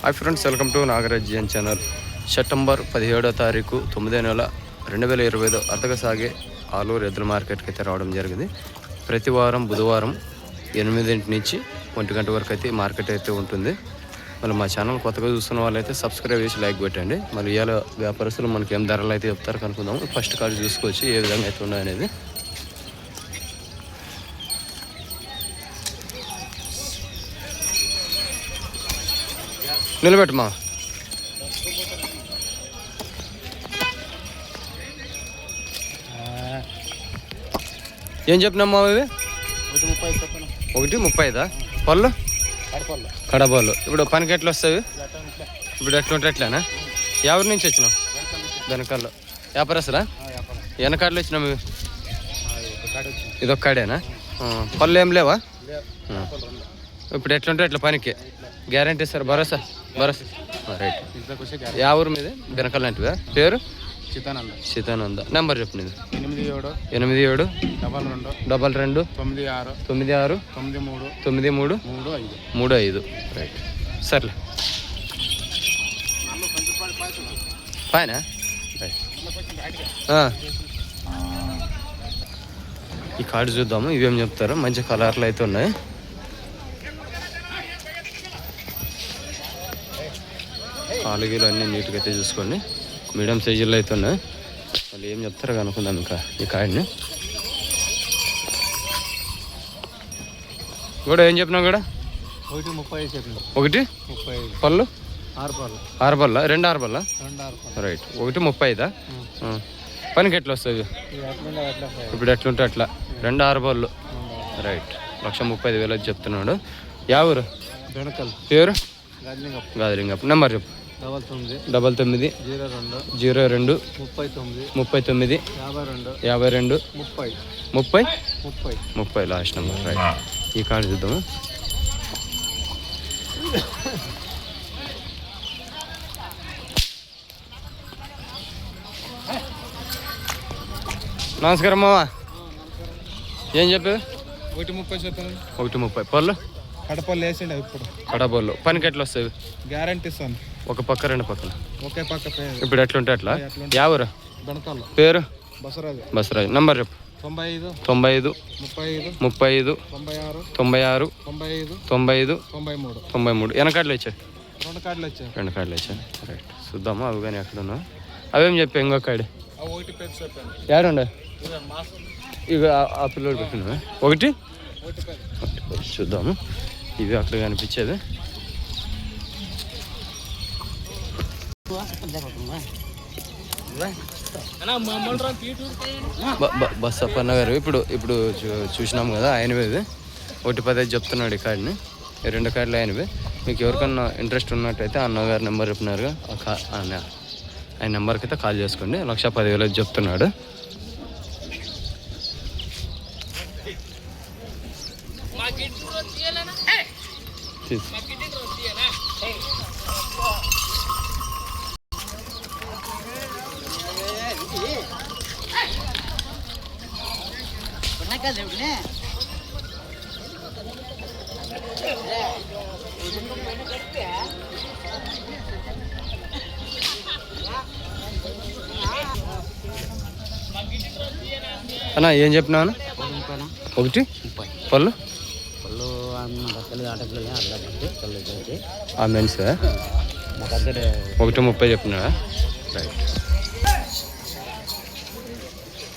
Hi friends welcome to Nagaraj G N channel September పదిహేడో తారీఖు తొమ్మిదో నెల రెండు వేల ఇరవై ఐదు అర్థగా సాగే ఆలూరు ఎద్దుల మార్కెట్కి అయితే రావడం జరిగింది. ప్రతి వారం బుధవారం ఎనిమిదింటి నుంచి ఒంటి గంట వరకు అయితే మార్కెట్ అయితే ఉంటుంది. మళ్ళీ మా ఛానల్ కొత్తగా చూస్తున్న వాళ్ళైతే సబ్స్క్రైబ్ చేసి లైక్ పెట్టండి మళ్ళీ ఇవాళ వ్యాపారస్తులు మనకి ఏం ధరలు అయితే చెప్తారు కనుక్కుందాము. ఫస్ట్ కార్డు చూసుకోవచ్చు ఏ విధంగా అయితే ఉన్నాయనేది. నిలబెట్టమా? ఏం చెప్పినమ్మా ఇవి? ఒకటి ముప్పైదా? పళ్ళు? కడబాలు ఇప్పుడు పనికి ఎట్లా వస్తాయి? ఇప్పుడు ఎట్లుంటే ఎట్లానా ఎవరి నుంచి వచ్చినావు? వెనకాల్లో. వ్యాపారస్తురా వెనకాడలు వచ్చినావు ఇవి? ఇదొక్కడేనా పళ్ళు ఏం లేవా. ఇప్పుడు ఎట్లుంటే ఎట్లా పనికి? గ్యారంటీ సార్ భరోసా? రైట్ యా ఊరు మీద వెనకాల లాంటివా పేరు చితానంద సీతానంద నెంబర్ చెప్పు నీది ఎనిమిది ఏడు ఎనిమిది ఏడు డబల్ రెండు డబల్ రెండు తొమ్మిది ఆరు తొమ్మిది ఆరు తొమ్మిది మూడు తొమ్మిది మూడు మూడు ఐదు మూడు ఐదు రైట్ సర్లే పైన. ఈ కార్డు చూద్దాము ఇవేం చెప్తారు మంచి కలర్లు అయితే ఉన్నాయి కాలుగీలు అన్నీ నీట్గా అయితే చూసుకోండి మీడియం సైజుల్లో అయితే ఉన్నాయి. మళ్ళీ ఏం చెప్తారో కనుక్కుందాం ఇంకా ఈ కార్డుని కూడా ఏం చెప్పినావు కూడా ఒకటి ముప్పై ఐదు చెప్పింది ఒకటి? ముప్పై పళ్ళు? ఆరు పాలు ఆరు బల్ల రెండు ఆరు పాలు రైట్. ఒకటి ముప్పై ఐదా. పనికి ఎట్లా వస్తుంది. ఇప్పుడు ఎట్లుంటే అట్లా. రెండు ఆరు ఆరు. రైట్. లక్ష ముప్పై ఐదు వేలు చెప్తున్నాడు. యా ఊరు? పేరు? గాంధీంగప్ గాదరింగప్ప నెంబర్ చెప్పు. డబల్ తొమ్మిది. డబల్ తొమ్మిది. జీరో రెండు. జీరో రెండు. ముప్పై తొమ్మిది. ముప్పై తొమ్మిది. యాభై రెండు. యాభై రెండు. ముప్పై. ముప్పై? ముప్పై. ముప్పై లాస్ట్ నెంబర్ రైట్. ఈ కార్డు చూద్దాము? నమస్కారం మామ ఏం చెప్పేది ఒకటి ముప్పై చెప్తాను ఒకటి ముప్పై. పళ్ళు? కడపల్లి వేసిండే ఇప్పుడు. కడబోళ్ళు పనికి ఎట్లా వస్తాయి? గ్యారంటీ ఇస్తాను. ఒక పక్క రెండు పక్కన ఒకే పక్క పేరు. ఇప్పుడు ఎట్లుంటే అట్లా? యా ఊరు బెనకల్. పేరు? బసరాజు. బసరాజ్. నంబర్ చెప్పు. తొంభై ఐదు తొంభై ఐదు ముప్పై ఐదు ముప్పై ఐదు తొంభై ఆరు తొంభై ఆరు తొంభై ఐదు తొంభై ఐదు తొంభై మూడు తొంభై మూడు వెనకాడలు వచ్చాయి రెండు కార్డులు వచ్చాయి రెండు కార్డులు వచ్చాయి రైట్ చూద్దాము? అవి కానీ ఎక్కడ ఉన్నా అవేం చెప్పి ఇంకొక కాడి ఆ ఒకటి ఇక ఆ- పిల్లోడు పెట్టిన ఒకటి? చూద్దాము. ఇవి అక్కడ కనిపించేది. బస్ అప్పన్న గారు ఇప్పుడు ఇప్పుడు చూ- చూసినాం కదా ఆయనవే ఇది. ఒకటి పదహైదు చెప్తున్నాడు ఈ కార్డుని. రెండు కార్డులు ఆయనవి. మీకు ఎవరికన్నా ఇంట్రెస్ట్ ఉన్నట్టయితే అన్నగారి నెంబర్ చెప్పినారుగా. ఆ కా- ఆయన ఆయన నెంబర్కి అయితే కాల్ చేసుకోండి. లక్ష పదివేలు అయితే చెప్తున్నాడు. అన్న ఏం చెప్పినావు ఒకటి పళ్ళు? పళ్ళు మెన్స్ ఒకటి ముప్పై చెప్పినా రైట్.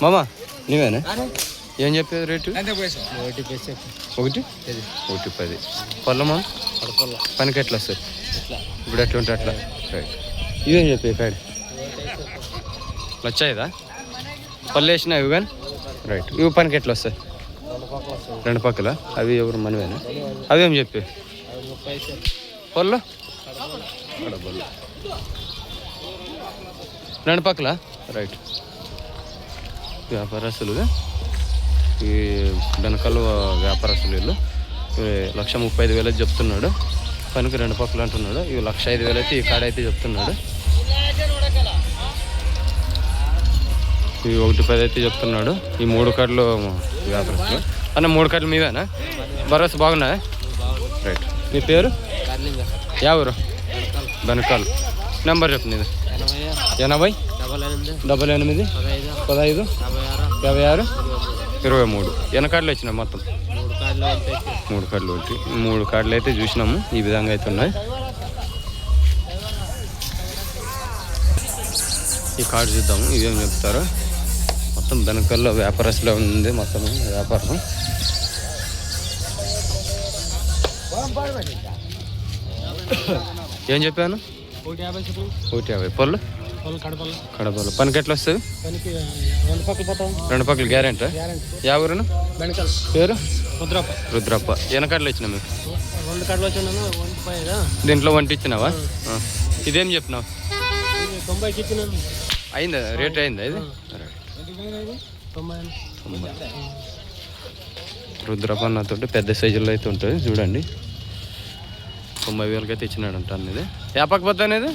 మామా నీవేనా? ఏం చెప్పేది రేటు? ఒకటి ఒకటి? పది. పళ్ళు మా పడపల్ల పనికి ఎట్లా ఇట్లా ఇప్పుడు ఎట్లా ఉంటే అట్లా. రైట్. ఇదేం చెప్పే కాడి? వచ్చాయిదా పళ్ళు వేసినా ఇవి కానీ రైట్ ఇవి పనికి ఎట్లా వస్తాయి? రెండు పక్కల? అవి ఎవరు మనవేనా? అవేం చెప్పి? అది పళ్ళు? రెండు పక్కల? రైట్ వ్యాపారస్తులుగా ఈ వెనకాల వ్యాపారస్తులు వీళ్ళు. లక్ష ముప్పై ఐదు వేలు చెప్తున్నాడు. పనికి రెండు పక్కలు అంటున్నాడు. ఇవి లక్ష ఐదు వేలు అయితే ఈ కాడ అయితే చెప్తున్నాడు. ఇవి ఒకటి పది అయితే చెప్తున్నాడు. ఈ మూడు కార్డులు వ్యాపారస్తులు అన్న మూడు కార్డులు మీవేనా? భరోసా బాగున్నాయా? రైట్. మీ పేరు? ఊరు? బెనకాల్. నెంబర్ చెప్పు నీది. ఎనభై డబల్ ఎనిమిది. పదహైదు. యాభై ఆరు. ఇరవై మూడు. వెనకాడలు వచ్చినాయి మొత్తం? మూడు కార్డులు వచ్చేసి మూడు కార్డులు ఒకటి. మూడు కార్డులు అయితే చూసినాము. ఈ విధంగా అయితే ఉన్నాయి. ఈ కార్డు చూద్దాము. ఇవేం చెప్తారు? మొత్తం వెనకాల్లో వ్యాపారస్తులో ఉంది మొత్తం వ్యాపారం. ఏం చెప్పాను? ఒకటి యాభై పళ్ళు? కడపలు. పనికి ఎట్లా వస్తుంది? రెండు పక్కలు గ్యారెంటీ? యావరును పేరు? ముద్రప్ప రుద్రప్ప. వెనకాడలు వచ్చినా మేము రెండు వచ్చినాను పైగా దీంట్లో వంట ఇచ్చినావా. ఇదేం చెప్పినావు? తొంభైకి ఇచ్చినాను. అయిందా? రేట్ అయిందా ఇది? తొంభై రుద్రపన్నతోటి పెద్ద సైజులో అయితే ఉంటుంది చూడండి. తొంభై వేలకి అయితే ఇచ్చినాడంట అనేది యాపక్ పోతా అనేది?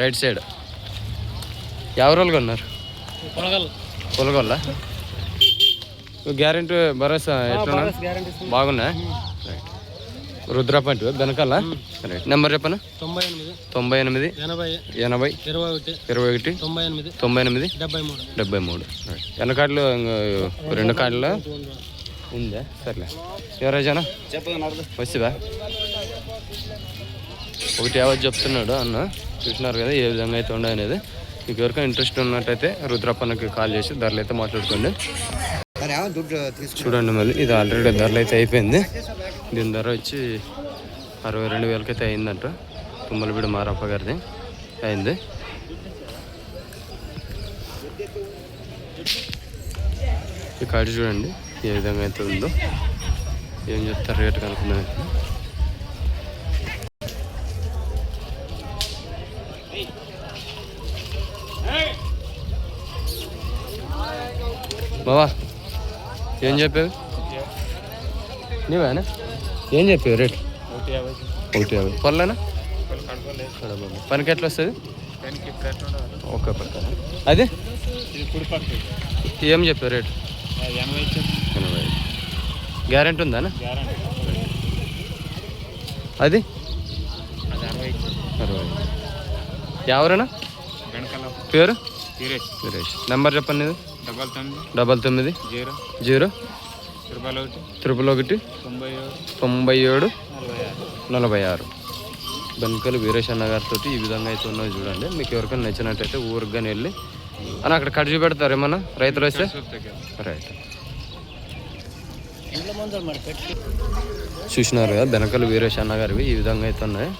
Right side. ఎవరు వాళ్ళు కొన్నారు? పొలగొల్ల గ్యారెంటీ భరోసా ఎట్లా బాగున్నా రైట్ రుద్రప్ప అంటే వెనకాల రైట్ నెంబర్ చెప్పనా? తొంభై ఎనిమిది. తొంభై ఎనిమిది. ఎనభై ఎనభై. ఇరవై ఒకటి. ఇరవై ఒకటి. తొంభై ఎనిమిది. తొంభై ఎనిమిది. డెబ్బై మూడు. డెబ్బై మూడు. రైట్ వెనకాడలు రెండు కార్డులో? ఉందా? సర్లే. ఎవరాజానా చెప్పదు వచ్చివా ఒకటి యావత్ చెప్తున్నాడు అన్న. చూసినారు కదా ఏ విధంగా అయితే ఉండే అనేది మీకు ఎవరికైనా ఇంట్రెస్ట్ ఉన్నట్టయితే రుద్రప్పన్నకి కాల్ చేసి ధరలు అయితే మాట్లాడుకోండి. చూడండి మళ్ళీ ఇది ఆల్రెడీ ధరలు అయితే అయిపోయింది. దీని ధర వచ్చి అరవై రెండు వేలకైతే అయిందంట. తుమ్మలబిడి మారప్ప గారిది అయింది. ఈ కాడి చూడండి ఏ విధంగా అయితే ఉందో. ఏం చెప్తారు రేటు కనుక్కున్నాను బావా ఏం చెప్పావు? నీవేనా? ఏం చెప్పావు రేట్? ఒకటి యాభై పర్లేనా పనికి ఎట్లా వస్తుంది? ఓకే పక్కన. అది? ఏం చెప్పావు రేట్? ఎనభై గ్యారెంటీ ఉందా గ్యారంటీ. అది? అరవై ఎవరైనా పేరు? సురేష్. సురేష్. నెంబర్ చెప్పండి ఇది. డబల్ తొమ్మిది. డబల్ తొమ్మిది. జీరో. జీరో. ఇరవై ఒకటి. త్రిపుల్ ఒకటి. తొంభై ఏడు. తొంభై ఏడు. నలభై ఆరు. నలభై ఆరు. బెనకలు వీరేశన్న గారితో ఈ విధంగా అయితే ఉన్నది చూడండి. మీకు ఎవరికైనా నచ్చినట్టయితే ఊరికి కానీ వెళ్ళి. అని అక్కడ కట్ చూపెడతారు ఏమన్నా? రైతులు వస్తే? రైట్. చూసినారు కదా బెనకలు వీరేశన్న గారివి. ఈ విధంగా అయితే ఉన్నాయి.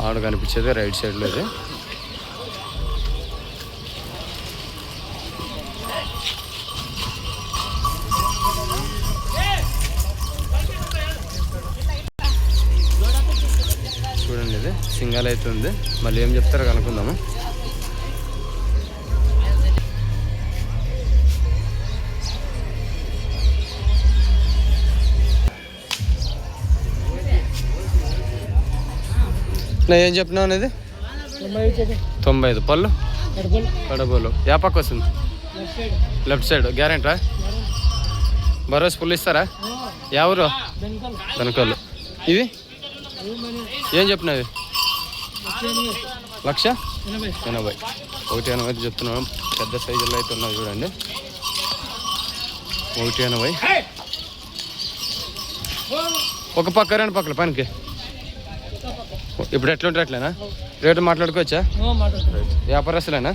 ఆడ కనిపించేది రైట్ సైడ్లో సింగల్ అయితే ఉంది మళ్ళీ ఏం చెప్తారో కనుక్కుందాము. ఏం చెప్పినావు అనేది? తొంభై ఐదు పళ్ళు? కడబోలు యా పక్క వస్తుంది. లెఫ్ట్ సైడ్ గ్యారెంటా భరోసా ఫుల్ ఇస్తారా? ఎవరు వెనకాలు. ఇవి? ఏం చెప్పినవి? లక్ష? ఎనభై. ఒకటి ఎనభై అయితే చెప్తున్నాను పెద్ద సైజులో అయితే ఉన్నాయి చూడండి. ఒకటి ఎనభై. ఒక పక్క రెండు పక్కల పనికి. ఇప్పుడు ఎట్లుంటే అట్లేనా? రేటు మాట్లాడుకోవచ్చా? వ్యాపారస్తులేనా?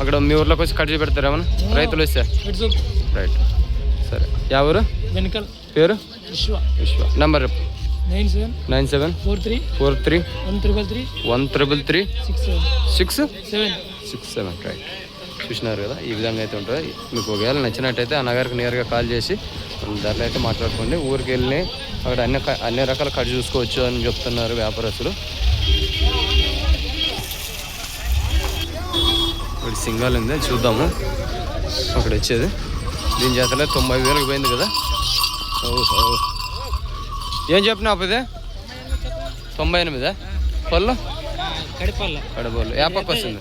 అక్కడ మీ ఊర్లోకి వచ్చి కట్ పెడతారు ఏమన్నా? రైతులు వస్తే? రైట్. సరే. ఎవరు? వెనకల్. పేరు? విశ్వ. విశ్వ. నెంబర్ చెప్పు. Nine seven nine seven four three four three one triple three one triple three six seven six seven six seven right చూసినారు కదా ఈ విధంగా అయితే ఉంటుంది? మీకు ఒకవేళ నచ్చినట్టయితే అన్నగారికి నేరుగా కాల్ చేసి ధరలు అయితే మాట్లాడుకోండి. ఊరికి వెళ్ళి అక్కడ అన్ని అన్ని రకాల కట్ చూసుకోవచ్చు అని చెప్తున్నారు వ్యాపారస్తులు. ఇప్పుడు సింగల్ ఉంది చూద్దాము. అక్కడ వచ్చేది. దీని చేతలే తొంభై వేలకు పోయింది కదా. ఓహో. ఏం చెప్పినావు ఇది తొంభై ఎనిమిదా? పళ్ళు? కడిపళ్ళు. ఏ పక్క వస్తుంది?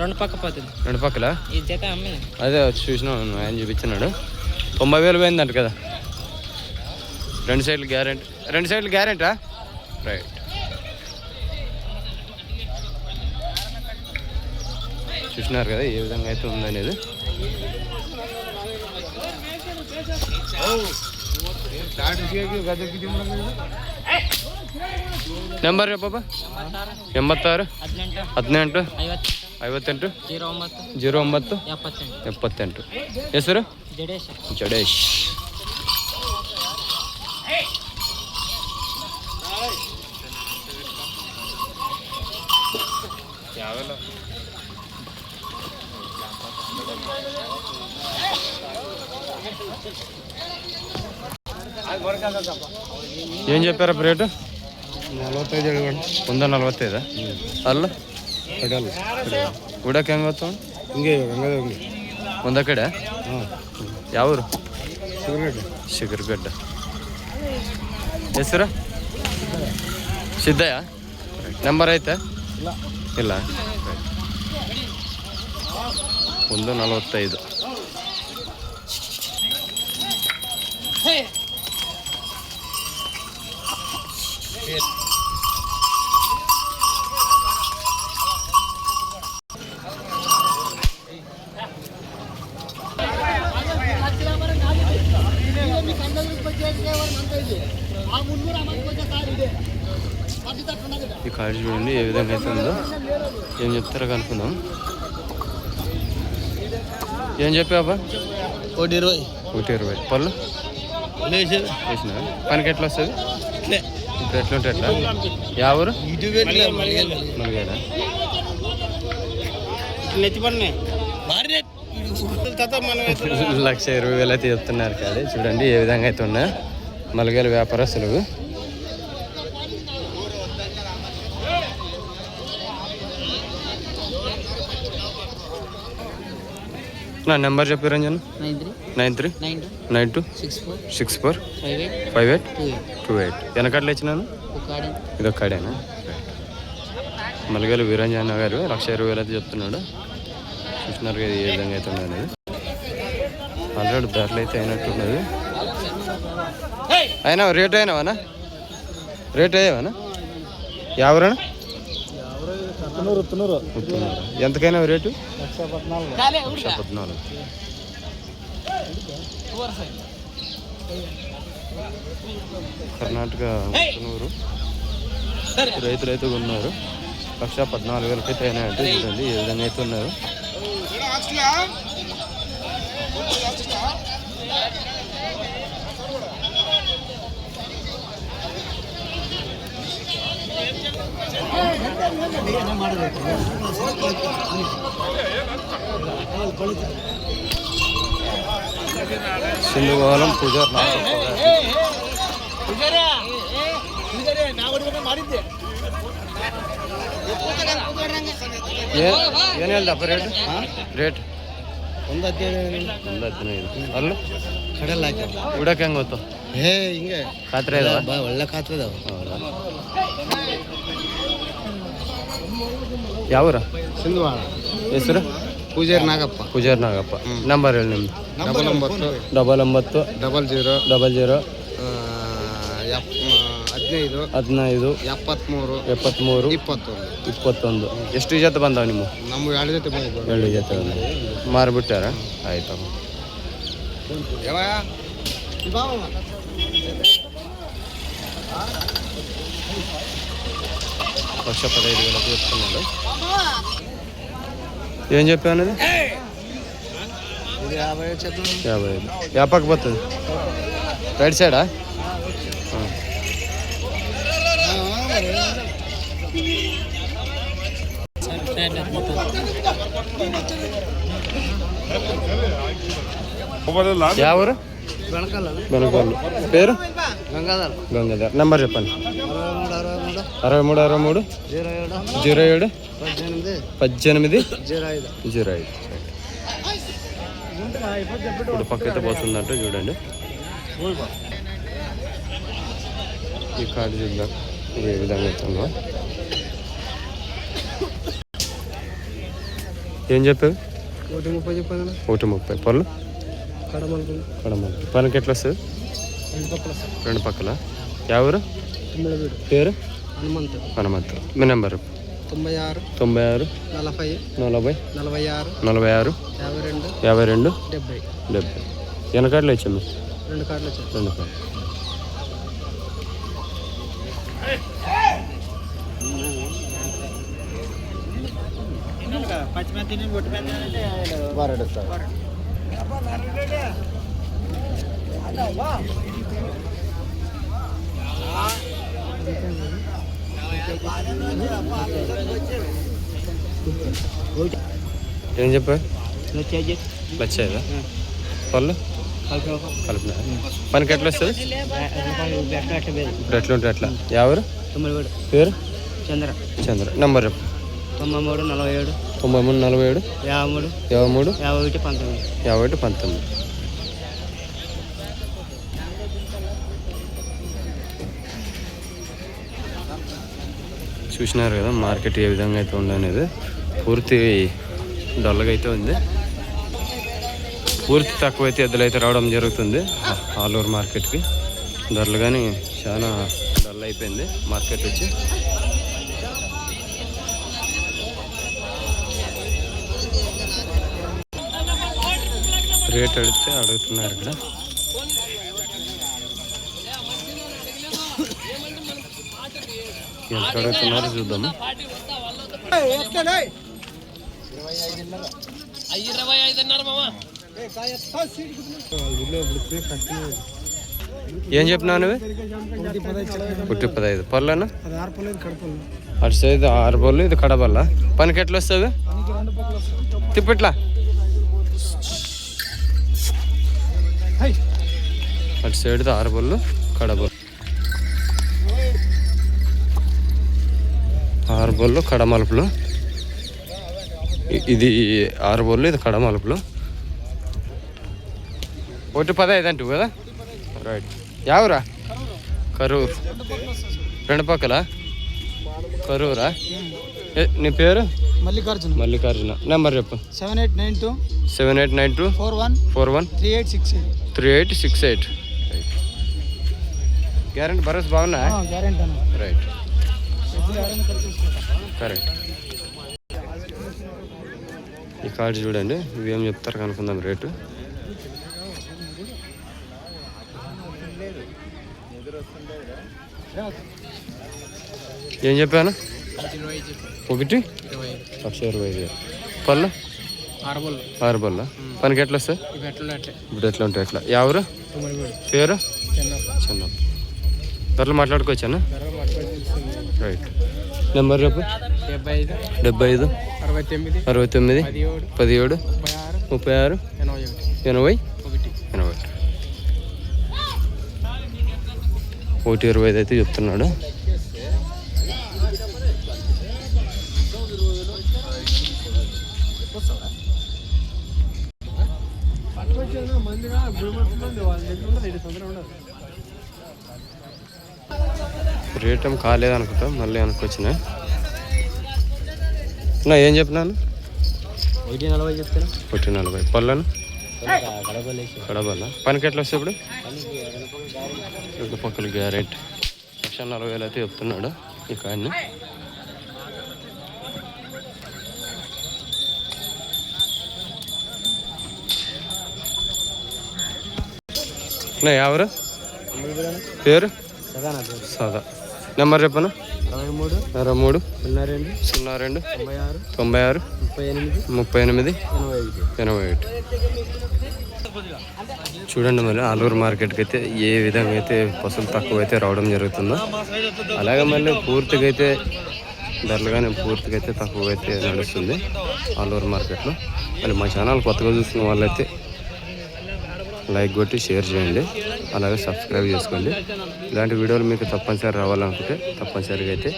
రెండు పక్క పోతుంది. రెండు పక్కల? అదే వచ్చి చూసినాను ఆయన చూపించినాడు. తొంభై వేలు పోయిందంట కదా? రెండు సైడ్లు గ్యారెంటీ. రెండు సైడ్లు గ్యారెంటా? రైట్ చూసినారు కదా ఏ విధంగా అయితే ఉందనేది? ನಂಬರ್ ಬಾಬಾ ಎಂಬತ್ತಾರು ಹದಿನೆಂಟು ಹದಿನೆಂಟು ಐವತ್ತು ಐವತ್ತೆಂಟು ಜೀರೋ ಒಂಬತ್ತು ಜೀರೋ ಒಂಬತ್ತು ಎಪ್ಪತ್ತೆಂಟು. ಹೆಸರು? ಹೆಸರು ಜಡೇಶ ಜಡೇಶ್ ఏం చెప్పారా రేటు ನಲವತ್ತೈದು ಹೇಳಿ ಒಂದ ನಲ್ವತ್ತೈದ ಅಲ್ಲ ಕಡಲ್ ಉಡಕ್ಕೆ ಹೆಂಗೆ ಗೊತ್ತು ಹಿಂಗೆ ಹಂಗದ ಹಿಂಗೆ ಒಂದ ಕಡೆ ಹಾಂ ಯಾವೂರು ಸಿಗರೇಟ್ ಶಿಗರ್ಗಡ್ಡ ಹೆಸರು ಸಿದ್ದಯ್ಯ ನಂಬರ್ ಐತೆ ಇಲ್ಲ ಇಲ್ಲ ಒಂದು ನಲವತ್ತೈದು ఈ కాడి చూడండి ఏ విధంగా అయితే ఉందో. ఏం చెప్తారో కనుక్కుందాం. ఏం చెప్పావా ఒకటి ఇరవై. ఒకటి ఇరవై. పళ్ళు? వేసిన పనికి ఎట్లా వస్తుంది? ఇప్పుడు ఎట్లా? యా ఊరు? మలిగేడా లక్ష ఇరవై వేలు అయితే చెప్తున్నారు కాదు. చూడండి ఏ విధంగా అయితే ఉన్నా మలగేల వ్యాపారస్తులు. నా నెంబర్ చెప్పి Ranjan nine three. Nine two. Six four. Six four. Five eight. Two eight. వెనకట్లు ఇచ్చినాను? ఒక ఆడ ఇదొక కాడేనా మలగేలు వీరంజన గారు లక్ష ఇరవై వేలు అయితే చెప్తున్నాడు. చూసినారు ఏ విధంగా అయితే ఉన్నది ఆల్రెడీ ధరలు అయితే అయినట్టున్నది. అయినా రేట్ అయినావానా? రేట్ అయ్యావానా? ఎవరన్నా తునూరు తునూరు ఎంతకైనా రేటు? లక్ష పద్నాలుగు. లక్ష పద్నాలుగు కర్ణాటక తునూరు రైతులు అయితే ఉన్నారు. లక్ష పద్నాలుగు వేలకి అయితే చూడండి ఏ విధంగా అయితే ఉన్నారు. ಸಿಂಧುಗಾಲಂ ಪೂಜಾರ್ ಏನು ಹೇಳ್ದಪ್ಪ ರೇಟ್ ರೇಟ್ ಒಂದು ಹದಿನೈದು ಒಂದು ಹದಿನೈದು. ಅಲ್ಲ? ಕಡಲ್ ಹಾಕಿ. ಬಿಡಕ್ಕೆ ಹೆಂಗೆ ಗೊತ್ತು? ಹೇ ಹಿಂಗೆ. ಖಾತ್ರೆ ಇದಾವ? ಒಳ್ಳೆ ಖಾತ್ರೆ ಇದಾವ. ಯಾವೂರ? ಸಿಂಧುವಾಳ. ಹೆಸರು? ಪೂಜಾರ್ ನಾಗಪ್ಪ. ಪೂಜಾರ್ ನಾಗಪ್ಪ. ನಂಬರ್ ಹೇಳಿ ನಿಮ್ದು. ಡಬಲ್ ಒಂಬತ್ತು. ಡಬಲ್ ಒಂಬತ್ತು. ಡಬಲ್ ಜೀರೋ ಡಬಲ್ ಜೀರೋ ಹದಿನೈದು. ಹದಿನೈದು. ಎಪ್ಪತ್ಮೂರು. ಎಪ್ಪತ್ಮೂರು. ಇಪ್ಪತ್ತೊಂದು. ಇಪ್ಪತ್ತೊಂದು. ಎಷ್ಟು ಜೊತೆ ಬಂದವ ನಿಮ್ಮ ನಮ್ಮ ಎರಡು ಜೊತೆ ಬಂದಿದ್ದು ಎರಡು ಜೊತೆ ಬಂದ ಮಾರಿಬಿಟ್ಟಾರ? ಆಯ್ತಮ್ಮ లక్ష పదహైదు వేలకు చెప్తున్నాడు. ఏం చెప్పాను ఇది యాభై ఐదు. యాపక్ పోతుంది. రైట్ సైడా? ఎవరు? పేరు? గంగాధర్. గంగాధర్. నెంబర్ చెప్పండి. అరవై మూడు అరవై మూడు? జీరో ఏడు. పద్దెనిమిది. జీరో ఐదు. ఇప్పుడు పక్కైతే పోతుందంట చూడండి. ఈ కార్డు చూద్దాం. ఏ విధంగా అవుతుందో. ఏం చెప్పారు ఒకటి ముప్పై చెప్పాను ఒకటి ముప్పై. పళ్ళు? పనికి ఎట్లా వస్తుంది? రెండు పక్కల ఎవరు? పేరు? హనుమంతు. హనుమంత్. మీ నెంబర్? తొంభై ఆరు తొంభై ఆరు నలభై నలభై నలభై ఆరు నలభై ఆరు యాభై రెండు యాభై రెండు డెబ్బై. డెబ్బై. వెనకాడలు వచ్చాము రెండు కార్డులు వచ్చాయి. రెండు కార్డు ఏం చెప్పా లక్ష ఐదా పళ్ళు? కలిపిన? మనకి ఎట్లా వస్తుంది? ఇప్పుడు ఎట్లా ఉంటే ఎట్లా ఎవరు పేరు? చంద్ర. చంద్ర. నంబర్ చెప్పు. తొంభై మూడు నలభై ఏడు. తొంభై మూడు నలభై ఏడు. యాభై మూడు. యాభై మూడు. యాభై ఒకటి పంతొమ్మిది. యాభై ఒకటి పంతొమ్మిది. చూసినారు కదా మార్కెట్ ఏ విధంగా అయితే ఉండనేది పూర్తి డల్గా అయితే ఉంది. పూర్తి తక్కువైతే ఎద్దులు అయితే రావడం జరుగుతుంది. ఆల్ ఆలూరు మార్కెట్కి. ధరలు కానీ చాలా డల్ అయిపోయింది మార్కెట్ వచ్చి. రేట్ అడిగితే అడుగుతున్నారు ఇక్కడ ఎంత అడుగుతున్నారో చూద్దాము. ఏం చెప్పినావు నువ్వు? పుట్టి పదహైదు. పళ్ళనా అటు సైడ్ ఆరు పళ్ళు ఇది కడబల్ల పనికి ఎట్లా వస్తుంది రెండు తిప్పట్లా? అటు సైడ్ ఆరు పళ్ళు కడబళ్ళు ఆరు బళ్ళు కడమలుపులు ఇది ఆరు బళ్ళు ఇది కడమలుపులు ఒకటి పదహైదు అంటు కదా? రైట్ యావురా? కరూర్. రెండు పక్కల? కరూరా? నీ పేరు? మల్లికార్జున. మల్లికార్జున. నెంబర్ చెప్పు. Seven eight nine two. Seven eight nine two. Four one. Four one. Three eight six eight. Three eight six eight. Guarantee భరోసా బాగున్నా గ్యారెంటీ రైట్ కరెక్ట్. ఈ కార్డు చూడండి ఇవి ఏం చెప్తారు కనుక్కుందాం రేటు. ఏం చెప్పాను? ఒకటి? లక్ష ఇరవై ఐదు. పళ్ళు? ఆరు పనికి ఎట్లా వస్తాయి? ఇప్పుడు ఎట్లా ఉంటాయి ఎట్లా ఎవరు పేరు? చిన్న మాట్లాడుకోవచ్చానా ధర మాట్లాడుతుంది రైట్ నెంబర్ రేపు డెబ్బై ఐదు అరవై తొమ్మిది పదిహేడు ముప్పై ఆరు ఎనభై ఒకటి. ఎనభై. ఒకటి. ఇరవై ఐదు అయితే చెప్తున్నాడు. మందిగా కాలేదు అనుకుంటా మళ్ళీ అనుకొచ్చిన. నా ఏం చెప్పినాను ఒకటి నలభై చెప్తాను ఒకటి నలభై. పళ్ళను? పనికి ఎట్లా వస్తే ఇప్పుడు? రెండు పక్కల గ్యారెంటీ. లక్ష నలభై వేలు అయితే చెప్తున్నాడు ఈ కాడిని నా ఎవరు? పేరు? సదా. నెంబర్ చెప్పను? అరవై మూడు అరవై మూడు. సున్నా రెండు సున్నా రెండు తొంభై ఆరు తొంభై ఆరు. ముప్పై ఎనిమిది ముప్పై ఎనిమిది. ఎనభై ఒకటి. చూడండి మరి ఆలూరు మార్కెట్కి అయితే ఏ విధంగా అయితే పసులు తక్కువ అయితే రావడం జరుగుతుందో అలాగే మళ్ళీ పూర్తిగా అయితే ధరలు కానీ పూర్తిగా అయితే తక్కువ అయితే నడుస్తుంది ఆలూరు మార్కెట్లో. మళ్ళీ మా ఛానల్ కొత్తగా చూస్తున్న వాళ్ళైతే లైక్ కొట్టి షేర్ చేయండి. అలాగే సబ్స్క్రైబ్ చేసుకోండి. ఇలాంటి వీడియోలు మీకు తప్పనిసరి రావాలనుకుంటే తప్పనిసరిగా అయితే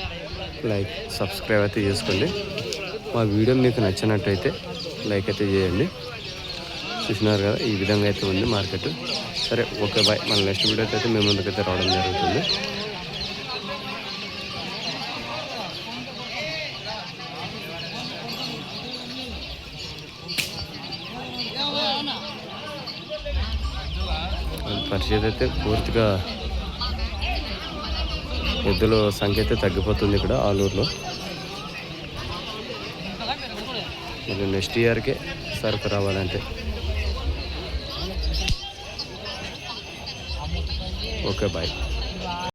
లైక్ సబ్స్క్రైబ్ అయితే చేసుకోండి. మా వీడియో మీకు నచ్చినట్టయితే లైక్ అయితే చేయండి. చూసినారు కదా ఈ విధంగా అయితే ఉంది మార్కెట్. సరే ఓకే బాయ్. మన నెక్స్ట్ వీడియో అయితే మేము ముందుకైతే రావడం జరుగుతుంది. అయితే పూర్తిగా ఎద్దుల సంఖ్య అయితే తగ్గిపోతుంది ఇక్కడ ఆలూరులో. మరి నెక్స్ట్ ఇయర్కే సరుకు రావాలంటే. Okay bye.